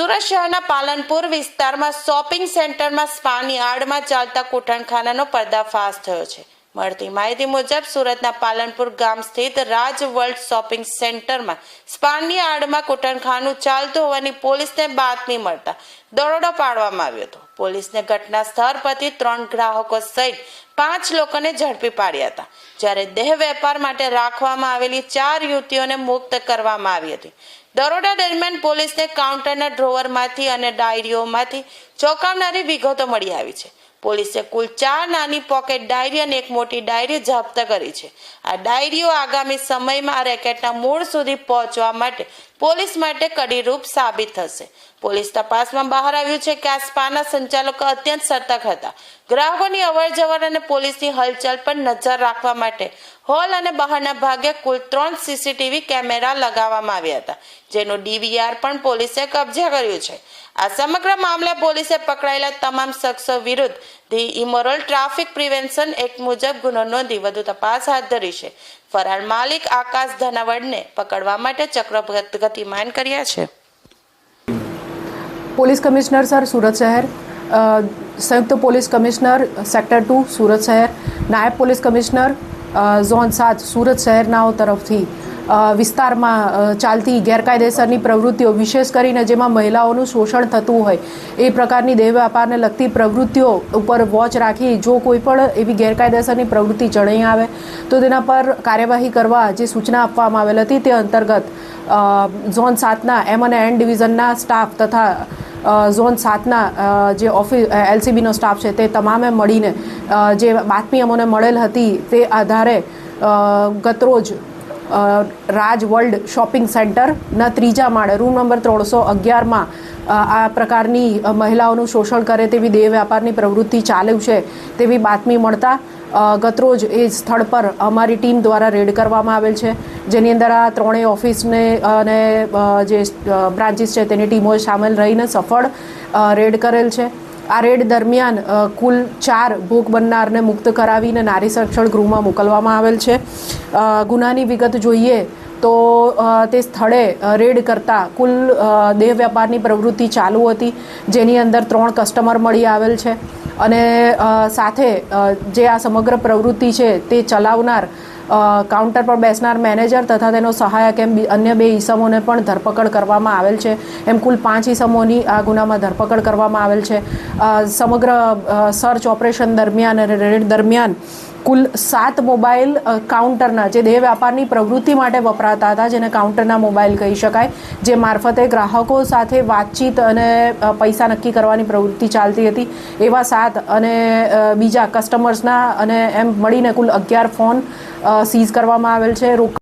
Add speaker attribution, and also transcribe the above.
Speaker 1: સુરત શહેરના પાલનપુર વિસ્તારમાં શોપિંગ સેન્ટરમાં સ્પાની આડમાં ચાલતા કૂટણખાનાનો પર્દાફાશ થયો છે. મળતી માહિતી મુજબ સુરતના પાલનપુર ગામ સ્થિત રાજ વર્લ્ડ શોપિંગ સેન્ટરમાં સ્પાની આડમાં કૂટણખાનું ચાલતું હોવાની પોલીસને બાતમી મળતા દરોડો પાડવામાં આવ્યો હતો. પોલીસને ઘટના સ્થળ પરથી ત્રણ ગ્રાહકો સહિત પાંચ લોકોને ઝડપી પાડ્યા હતા. જ્યારે દેહ વેપાર માટે રાખવામાં આવેલી ચાર યુવતીઓને મુક્ત કરવામાં આવી હતી. દરોડા દરમિયાન પોલીસને કાઉન્ટરના ડ્રોવરમાંથી અને ડાયરીઓમાંથી ચોંકાવનારી વિગતો મળી આવી છે. પોલીસે કુલ ચાર નાની પોકેટ ડાયરી અને એક મોટી ડાયરી જપ્ત કરી છે. આ ડાયરીઓ આગામી સમયમાં આ રેકેટના મૂળ સુધી પહોંચવા માટે પોલીસ માટે કડીરૂપ સાબિત થશે. પોલીસ તપાસમાં બહાર આવ્યું છે કે આ સ્પાના સંચાલકો અત્યંત સતર્ક હતા. ગ્રાહકોની અવરજવર અને પોલીસની હલચલ પર નજર રાખવા માટે હોલ અને બહારના ભાગે કુલ ત્રણ સીસીટીવી કેમેરા લગાવવામાં આવ્યા હતા, જેનું ડીવીઆર પણ પોલીસે કબજે કર્યું છે. આ સમગ્ર મામલે પોલીસે પકડાયેલા તમામ શખ્સો વિરુદ્ધ the immoral traffic prevention act મુજબ ગુનો નોંધી વધુ તપાસ હાથ ધરી છે. ફરાર માલિક આકાશ ધનાવડને પકડવા માટે ચક્ર ગતિમાન કર્યા છે.
Speaker 2: પોલીસ કમિશનર સર, સુરત શહેર. સંયુક્ત police commissioner, sector two, Surat શહેર. નાયબ પોલીસ કમિશનર ઝોન સાત, સુરત શહેરનાઓ તરફથી વિસ્તારમાં ચાલતી ગેરકાયદેસરની પ્રવૃત્તિઓ, વિશેષ કરીને જેમાં મહિલાઓનું શોષણ થતું હોય, એ પ્રકારની દેહ વ્યાપારને લગતી પ્રવૃત્તિઓ ઉપર વોચ રાખી જો કોઈ પણ એવી ગેરકાયદેસરની પ્રવૃત્તિ જણાઈ આવે, તો તેના પર કાર્યવાહી કરવા જે સૂચના આપવામાં આવેલ હતી તે અંતર્ગત ઝોન સાતના એમ અને એન ડિવિઝનના સ્ટાફ તથા ઝોન સાતના જે ઓફિસ એલસીબીનો સ્ટાફ છે તે તમામે મળીને જે બાતમી અમોને મળેલ હતી તે આધારે ગતરોજ રાજ વર્લ્ડ શોપિંગ સેન્ટરના ત્રીજા માળે. રૂમ નંબર ત્રણસો અગિયારમાં આ પ્રકારની મહિલાઓનું શોષણ કરે તેવી દેહ વ્યાપારની પ્રવૃત્તિ ચાલુ છે તેવી બાતમી મળતા ગતરોજ એ સ્થળ પર અમારી ટીમ દ્વારા રેડ કરવામાં આવેલ છે. જેની અંદર આ ત્રણેય ઓફિસને અને જે બ્રાન્ચીસ છે તેની ટીમો સામેલ રહીને સફળ રેડ કરેલ છે. આ રેડ દરમિયાન કુલ ચાર ભોગ બનનારને મુક્ત કરાવીને નારી સંરક્ષણ ગૃહમાં મોકલવામાં આવેલ છે. ગુનાની વિગત જોઈએ તો તે સ્થળે રેડ કરતા કુલ દેહ વ્યાપારની પ્રવૃત્તિ ચાલુ હતી, જેની અંદર ત્રણ કસ્ટમર મળી આવેલ છે. અને સાથે જે આ સમગ્ર પ્રવૃત્તિ છે તે ચલાવનાર કાઉન્ટર પર બેસનાર મેનેજર તથા તેનો સહાયક એમ અન્ય બે ઈસમોને પણ ધરપકડ કરવામાં આવેલ છે. એમ કુલ પાંચ ઈસમોની આ ગુનામાં ધરપકડ કરવામાં આવેલ છે. સમગ્ર સર્ચ ઓપરેશન દરમિયાન અને રેડ દરમિયાન કુલ સાત મોબાઈલ કાઉન્ટરના, જે દેહ વ્યાપારની પ્રવૃત્તિ માટે વપરાતા હતા, જેને કાઉન્ટરના મોબાઈલ કહી શકાય, જે મારફતે ગ્રાહકો સાથે વાતચીત અને પૈસા નક્કી કરવાની પ્રવૃત્તિ ચાલતી હતી. એવા સાત અને બીજા કસ્ટમર્સના અને એમ મળીને કુલ અગિયાર ફોન સીઝ કરવામાં આવેલ છે. રોકડ